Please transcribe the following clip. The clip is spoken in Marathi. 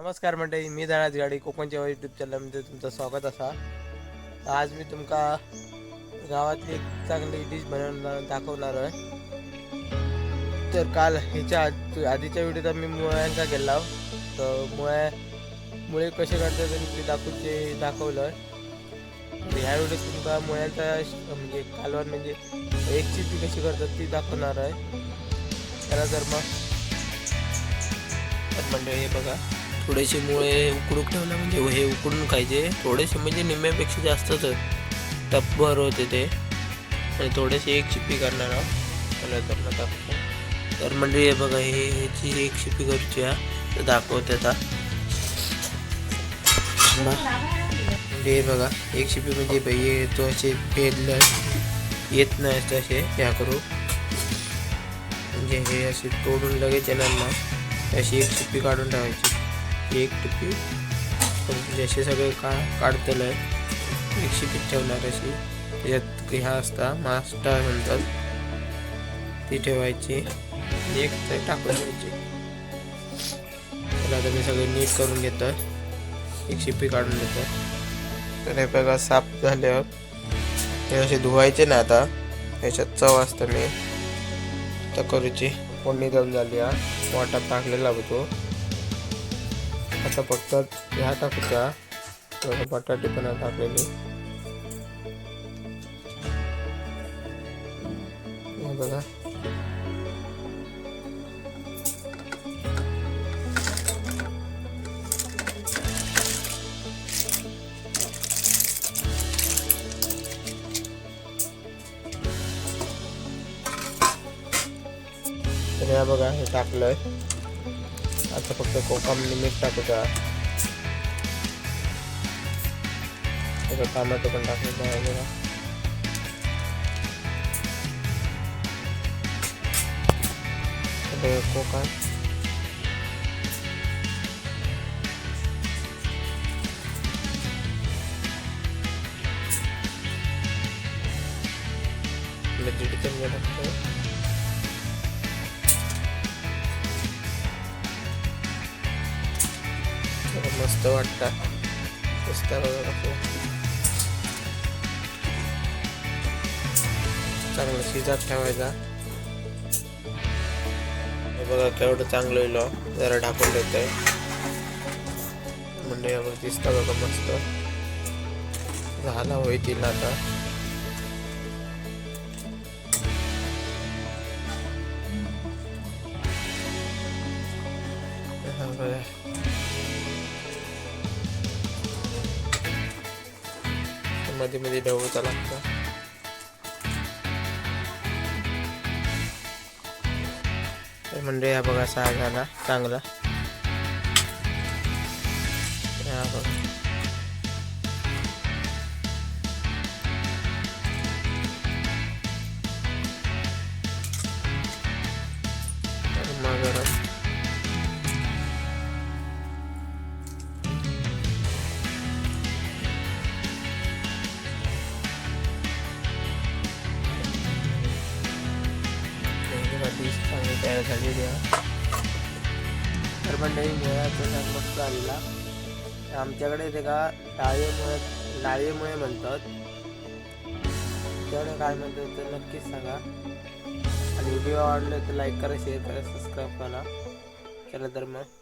नमस्कार मंडळी मी धनाज गाडी कोकणच्या युट्यूब चॅनलमध्ये तुमचं स्वागत असा. आज मी तुमका गावातली एक चांगली डिश बनवून दाखवणार आहे. तर काल ह्याच्या आधीच्या व्हिडिओत मी मुळ्यांचा गेला हो. तर मुळ्या मुळे कसे करतात आणि ते दाखवचे दाखवलं ह्या व्हिडिओत तुमका मुळ्यांचा म्हणजे कालवण म्हणजे एक चिपी कशी करतात ती दाखवणार आहे. खरं तर मग. मंडळी हे बघा. थोडेसे मुळे उकडून ठेवलं म्हणजे हे उकडून खायचे. थोडेसे म्हणजे निम्म्यापेक्षा जास्तच टप्पर होते ते. आणि थोडेसे एक शिपी करणार आहोत. तर दाखवतो तर म्हणजे हे बघा हे ह्याची एक शिपी करूची आहे तर दाखवते आता. म्हणजे हे बघा एक शिपी म्हणजे बाई तो असे फेडलं. येत नाही तसे ह्या करू. म्हणजे हे असे तोडून लगेच येणार ना अशी एक शिप्पी काढून ठेवायची. एक टिपी. पण जसे सगळे का काढतेलं आहे. एक शिपी ठेवणार अशी. त्याच्यात ह्या असता मास्टर म्हणतात. ती ठेवायची. एक ते टाकून द्यायची. तर आता मी सगळे नीट करून घेतो एक शिपी काढून घेतो तर हे बघा साफ झाल्यावर. हे असे धुवायचे ना आता. ह्याच्यात चव असतं मी. तर करूची. फोडणी देऊन झाली हा. वाटा टाकलेला होतो आता फक्त ह्या टाकूचा थोडं बटाटे पण आहे टाकलेली बघा. तर ह्या बघा हे टाकलंय. आता फक्त कोकम मीठ टाकूचा त्याचा टोमॅटो पण टाकायचा आहे बघा आता कोकम दीड चमचा टाकतो मस्त वाटतं. मस्त बघा चांगलं शिजात ठेवायचा. हे बघा केवढं चांगलं येईल हो. जरा ढाकून देतोय. म्हणजे यावर दिसता बघा मस्त. झाला होईल आता. हा मध्ये मध्ये ढवळता लागतं तर म्हणजे हा बघा सहा झाला. चांगला. हा बघा. तयार झालेली आहे तर मंडळी मस्त आलेला आमच्याकडे ते का डाळीमुळे डाळीमुळे म्हणतात. त्याकडे काय म्हणतात ते नक्कीच सांगा. आणि व्हिडिओ आवडले तर लाईक करा शेअर करा सबस्क्राईब करा. चला तर मग.